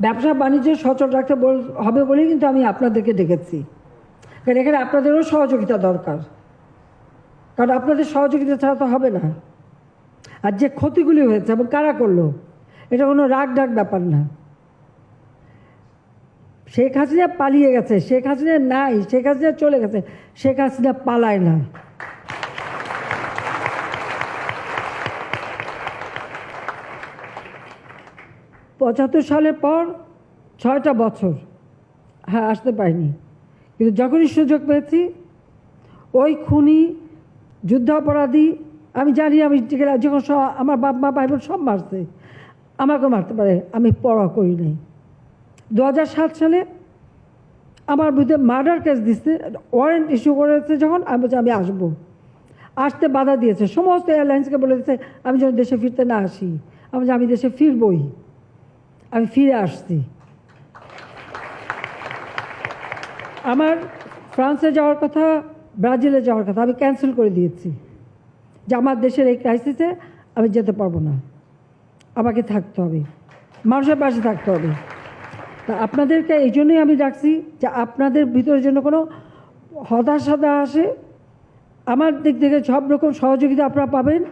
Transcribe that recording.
ব্যবসা বাণিজ্য সচল রাখতে হবে বলেই কিন্তু আমি আপনাদেরকে ডেকেছি। কারণ এখানে আপনাদেরও সহযোগিতা দরকার। কারণ আপনাদের সহযোগিতা ছাড়া তো হবে না। আর যে ক্ষতিগুলি হয়েছে এবং কারা করল, এটা কোনো রাগ ডাক ব্যাপার না। শেখ হাসিনা পালিয়ে গেছে, শেখ হাসিনা নাই, শেখ হাসিনা চলে গেছে, শেখ হাসিনা পালায় না। পঁচাত্তর সালের পর ছয়টা বছর। হ্যাঁ আসতে পারিনি। কিন্তু যখনই সুযোগ পেয়েছি, ওই খুনি, যুদ্ধাপরাধী, আমি জানি আমি যখন আমার বাপ, মা, ভাই বোন সব মারছে আমাকে মারতে পারে, আমি পড়া করি নাই। দু সালে আমার বিরুদ্ধে মার্ডার কেস দিচ্ছে ওয়ারেন্ট ইস্যু করেছে যখন, আমি বলছি, আমি আসব। আসতে বাধা দিয়েছে। সমস্ত এয়ারলাইন্সকে বলে দিচ্ছে আমি যেন দেশে ফিরতে না আসি। আমি আমি দেশে ফিরবই। আমি ফিরে আসছি। আমার ফ্রান্সে যাওয়ার কথা, ব্রাজিলে যাওয়ার কথা আমি ক্যান্সেল করে দিয়েছি। যে আমার দেশের এই ক্রাইসিসে আমি যেতে পারব না। আমাকে থাকতে হবে। মানুষের পাশে থাকতে হবে। তা আপনাদেরকে এই জন্যই আমি ডাকছি যে আপনাদের ভিতরে যেন কোনো হতাশা আসে। আমার দিক থেকে সব রকম সহযোগিতা আপনারা পাবেন।